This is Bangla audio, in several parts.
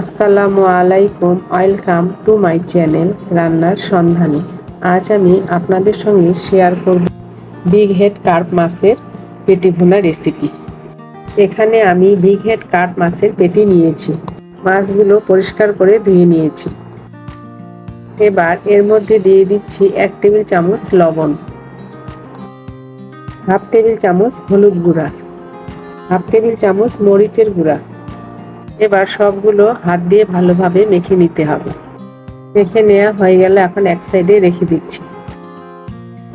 আসসালামু আলাইকুম, ওয়েলকাম টু মাই চ্যানেল রান্নার সন্ধানে। আজ আমি আপনাদের সঙ্গে শেয়ার করব বিগ হেড কার্প মাছের পেটি ভুনা রেসিপি এখানে আমি বিগ হেড কার্প মাছের পেটি নিয়েছি। মাছগুলো পরিষ্কার করে ধুয়ে নিয়েছি। এবার এর মধ্যে দিয়ে দিচ্ছি এক টেবিল চামচ লবণ। হাফ টেবিল চামচ হলুদ গুঁড়া। হাফ টেবিল চামচ মরিচের গুঁড়া। এবার সবগুলো হাত দিয়ে ভালোভাবে মেখে নিতে হবে। মেখে নেওয়া হয়ে গেলে এখন এক সাইডে রেখে দিচ্ছি।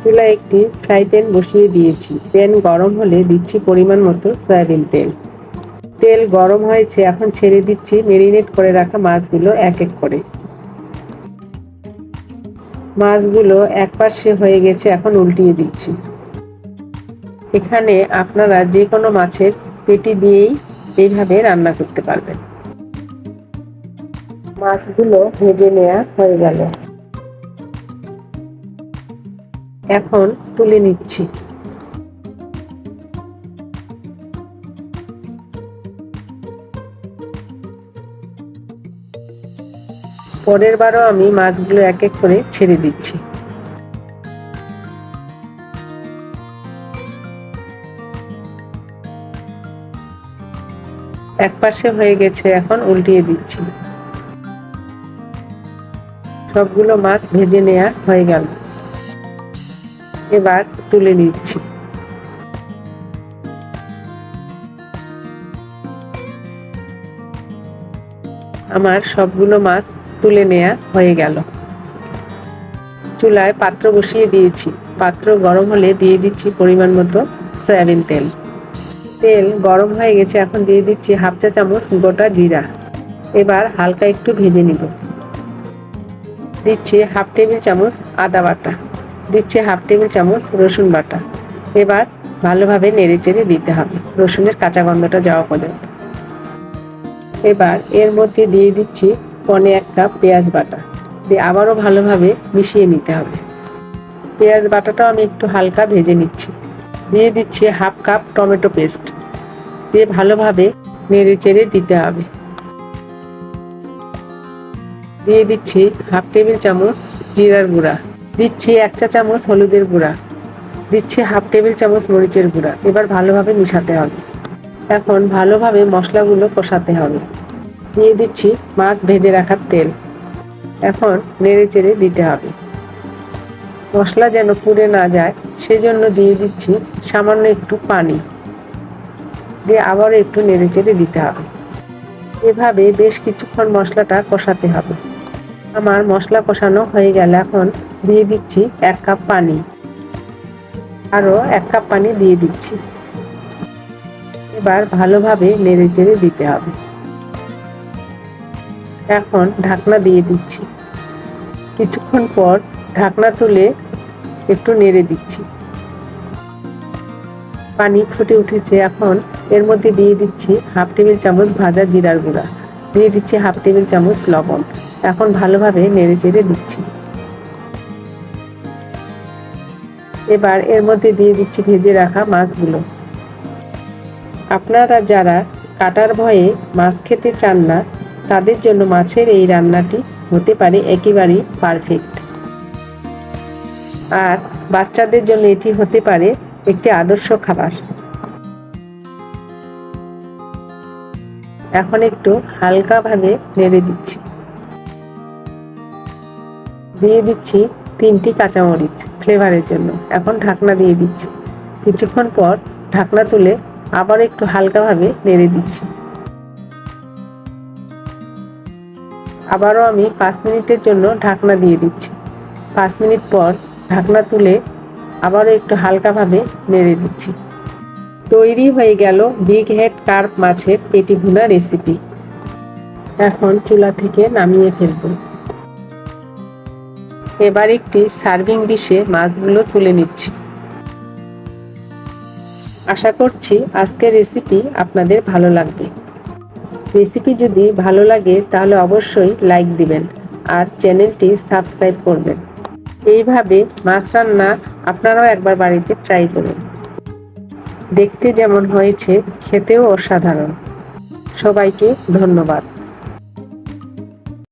চুলায় একটি ফ্রাই প্যান বসিয়ে দিয়েছি। প্যান গরম হলে দিচ্ছি পরিমাণ মতো সয়াবিন তেল। তেল গরম হয়েছে, এখন ছেড়ে দিচ্ছি মেরিনেট করে রাখা মাছগুলো এক এক করে। মাছগুলো এক পাশে হয়ে গেছে, এখন উল্টিয়ে দিচ্ছি। এখানে আপনারা যে কোনো মাছের পেটি দিয়েই এইভাবে রান্না করতে পারবেন। মাছগুলো ভেজে নেওয়া হয়ে গেল। এখন তুলে নিচ্ছি। পরের বারও আমি মাছগুলো এক এক করে ছেড়ে দিচ্ছি। এক পাশে হয়ে গেছে, এখন উল্টিয়ে দিচ্ছি। সবগুলো মাছ ভেজে নেওয়া হয়ে গেল। এবার তুলে নিচ্ছি। আমার সবগুলো মাছ তুলে নেওয়া হয়ে গেল। চুলায় পাত্র বসিয়ে দিয়েছি। পাত্র গরম হলে দিয়ে দিচ্ছি পরিমাণ মতো সয়াবিন তেল। তেল গরম হয়ে গেছে, এখন দিয়ে দিচ্ছি হাফ চা চামচ গোটা জিরা। এবার হালকা একটু ভেজে নিব। দিচ্ছি হাফ টেবিল চামচ আদা বাটা। দিচ্ছি হাফ টেবিল চামচ রসুন বাটা। এবার ভালোভাবে নেড়ে চেড়ে দিতে হবে। রসুনের কাঁচা গন্ধটা যাওয়া পর্যন্ত। এবার এর মধ্যে দিয়ে দিচ্ছি পনে এক কাপ পেঁয়াজ বাটা। দিয়ে আবারও ভালোভাবে মিশিয়ে নিতে হবে। পেঁয়াজ বাটাটাও আমি একটু হালকা ভেজে নিচ্ছি। দিয়ে দিচ্ছি হাফ কাপ টমেটো পেস্ট। দিয়ে ভালোভাবে নেড়ে চেড়ে দিতে হবে। দিয়ে দিচ্ছি হাফ টেবিল চামচ জিরার গুঁড়া। দিচ্ছি এক চা চামচ হলুদের গুঁড়া। দিচ্ছি হাফ টেবিল চামচ মরিচের গুঁড়া। এবার ভালোভাবে মিশাতে হবে। এখন ভালোভাবে মশলাগুলো কষাতে হবে। দিয়ে দিচ্ছি মাছ ভেজে রাখার তেল। এখন নেড়ে চেড়ে দিতে হবে। মশলা যেন পুড়ে না যায়, সেজন্য দিয়ে দিচ্ছি সামান্য একটু পানি। দিয়ে আবারও একটু নেড়ে চেড়ে দিতে হবে। এভাবে বেশ কিছুক্ষণ মশলাটা কষাতে হবে। আমার মশলা কষানো হয়ে গেলে এখন দিয়ে দিচ্ছি এক কাপ পানি। আরও এক কাপ পানি দিয়ে দিচ্ছি। এবার ভালোভাবে নেড়ে চেড়ে দিতে হবে। এখন ঢাকনা দিয়ে দিচ্ছি। কিছুক্ষণ পর ঢাকনা তুলে একটু নেড়ে দিচ্ছি। পানি ফুটে উঠেছে এখন। এর মধ্যে দিয়ে দিচ্ছি হাফ টেবিল চামচ ভাজা জিরার গুঁড়া। দিয়ে দিচ্ছি হাফ টেবিল চামচ লবণ। এখন ভালোভাবে নেড়ে চেড়ে দিচ্ছি। এবার এর মধ্যে দিয়ে দিচ্ছি ভেজে রাখা মাছগুলো। আপনারা যারা কাটার ভয়ে মাছ খেতে চান না, তাদের জন্য মাছের এই রান্নাটি হতে পারে একেবারেই পারফেক্ট আর বাচ্চাদের জন্য এটি হতে পারে একটি আদর্শ খাবার। এখন একটু হালকাভাবে নেড়ে দিচ্ছি। দিয়ে দিচ্ছি তিনটি কাঁচামরিচ ফ্লেভারের জন্য। এখন ঢাকনা দিয়ে দিচ্ছি। কিছুক্ষণ পর ঢাকনা তুলে আবার একটু হালকাভাবে নেড়ে দিচ্ছি। আবারও আমি পাঁচ মিনিটের জন্য ঢাকনা দিয়ে দিচ্ছি। পাঁচ মিনিট পর ঢাকনা তুলে আবারও একটু হালকাভাবে নেড়ে দিচ্ছি। তৈরি হয়ে গেল বিগ হেড কার্প মাছের পেটি ভুনা রেসিপি এখন চুলা থেকে নামিয়ে ফেলব। এবার একটি সার্ভিং ডিশে মাছগুলো তুলে নিচ্ছি। আশা করছি আজকের রেসিপি আপনাদের ভালো লাগবে। রেসিপি যদি ভালো লাগে তাহলে অবশ্যই লাইক দিবেন আর চ্যানেলটি সাবস্ক্রাইব করবেন। এইভাবে মাছ রান্না আপনারাও একবার বাড়িতে ট্রাই করুন। দেখতে যেমন হয়েছে, খেতেও অসাধারণ। সবাইকে ধন্যবাদ।